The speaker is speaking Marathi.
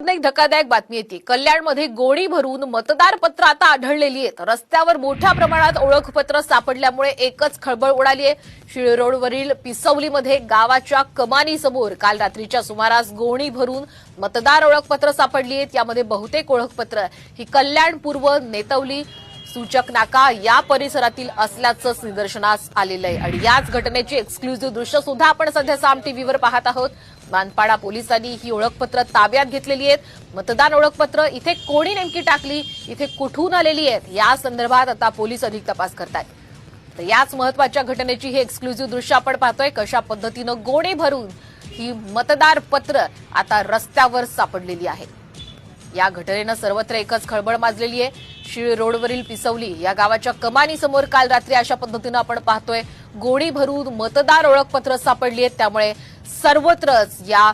एक धक्कादायक बातमी येते. कल्याणमध्ये गोणी भरून मतदारपत्र आता आढळलेली आहेत. रस्त्यावर मोठ्या प्रमाणात ओळखपत्र सापडल्यामुळे एकच खळबळ उडाली आहे. शिळ रोडवरील पिसवलीमध्ये गावाच्या कमानीसमोर काल रात्रीच्या सुमारास गोणी भरून मतदार ओळखपत्र सापडली आहेत. यामध्ये बहुतेक ओळखपत्र ही कल्याण पूर्व नेतवली सूचक नाका या परिसरातील असल्याचंच निदर्शनास आलेलं आहे. आणि याच घटनेची एक्सक्लुझिव्ह दृश्य सुद्धा आपण सध्या साम टीव्हीवर पाहत आहोत. मानपाडा पोलिसांनी ही ओळखपत्र ताब्यात घेतलेली आहेत. मतदान ओळखपत्र इथे कोणी नेमकी टाकली इथे कुठून आलेली आहेत या संदर्भात आता पोलीस अधिक तपास करतात तर याच महत्त्वाच्या घटनेची ही एक्सक्लुझिव्ह दृश्य आपण पाहतोय. कशा पद्धतीनं गोणे भरून ही मतदार पत्र आता रस्त्यावर सापडलेली आहेत या घटनेनं सर्वत्र एकच खळबळ माजलेली आहे. शिळ रोडवरील पिसवली या गावाच्या कमानीसमोर काल रात्री अशा पद्धतीनं आपण पाहतोय गोडी भरून मतदार ओळखपत्र सापडली आहेत. त्यामुळे सर्वत्रच या